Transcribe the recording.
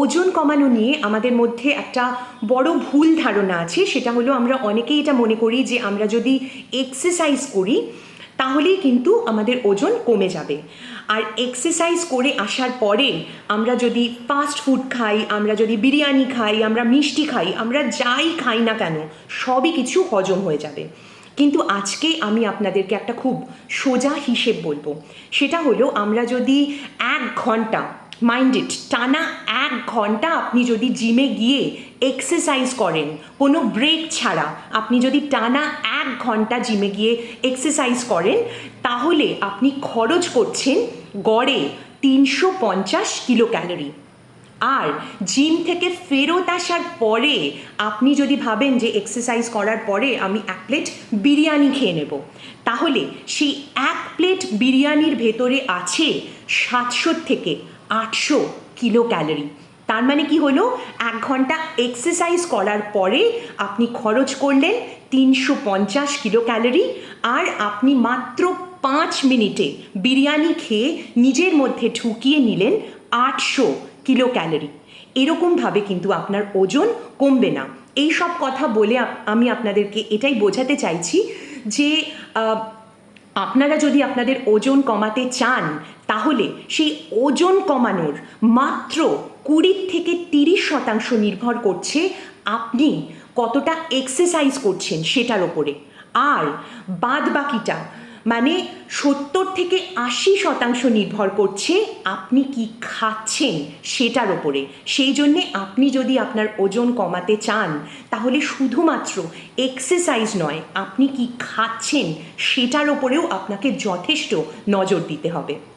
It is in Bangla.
ওজন কমানো নিয়ে আমাদের মধ্যে একটা বড় ভুল ধারণা আছে। সেটা হলো আমরা অনেকেই এটা মনে করি যে আমরা যদি এক্সারসাইজ করি, তাহলেই কিন্তু আমাদের ওজন কমে যাবে। আর এক্সারসাইজ করে আসার পরে আমরা যদি ফাস্ট ফুড খাই, আমরা যদি বিরিয়ানি খাই, আমরা মিষ্টি খাই, আমরা যাই খাই না কেন, সবই কিছু হজম হয়ে যাবে। কিন্তু আজকে আমি আপনাদেরকে একটা খুব সোজা হিসেব বলব। সেটা হলো আমরা যদি এক ঘণ্টা মাইন্ডেড টানা এক ঘণ্টা আপনি যদি জিমে গিয়ে এক্সারসাইজ করেন, কোনো ব্রেক ছাড়া আপনি যদি টানা এক ঘণ্টা জিমে গিয়ে এক্সারসাইজ করেন, তাহলে আপনি খরচ করছেন গড়ে তিনশো পঞ্চাশ কিলো ক্যালোরি আর জিম থেকে ফেরত আসার পরে আপনি যদি ভাবেন যে এক্সারসাইজ করার পরে আমি এক প্লেট বিরিয়ানি খেয়ে নেব, তাহলে সেই এক প্লেট বিরিয়ানির ভেতরে আছে সাতশো থেকে আটশো কিলো ক্যালোরি তার মানে কি হলো? এক ঘণ্টা এক্সারসাইজ করার পরে আপনি খরচ করলেন তিনশো পঞ্চাশ কিলো ক্যালোরি আর আপনি মাত্র পাঁচ মিনিটে বিরিয়ানি খেয়ে নিজের মধ্যে ঢুকিয়ে নিলেন আটশো কিলো ক্যালোরি এরকমভাবে কিন্তু আপনার ওজন কমবে না। এই সব কথা বলে আমি আপনাদেরকে এটাই বোঝাতে চাইছি যে আপনারা যদি আপনাদের ওজন কমাতে চান, তাহলে সেই ওজন কমানোর মাত্র কুড়ি থেকে তিরিশ শতাংশ নির্ভর করছে আপনি কতটা এক্সারসাইজ করছেন সেটার ওপরে। আর বাদ বাকিটা মানে সত্তর থেকে আশি শতাংশ নির্ভর করছে আপনি কি খাচ্ছেন সেটার ওপরে। সেই জন্যে আপনি যদি আপনার ওজন কমাতে চান, তাহলে শুধুমাত্র এক্সারসাইজ নয়, আপনি কি খাচ্ছেন সেটার ওপরেও আপনাকে যথেষ্ট নজর দিতে হবে।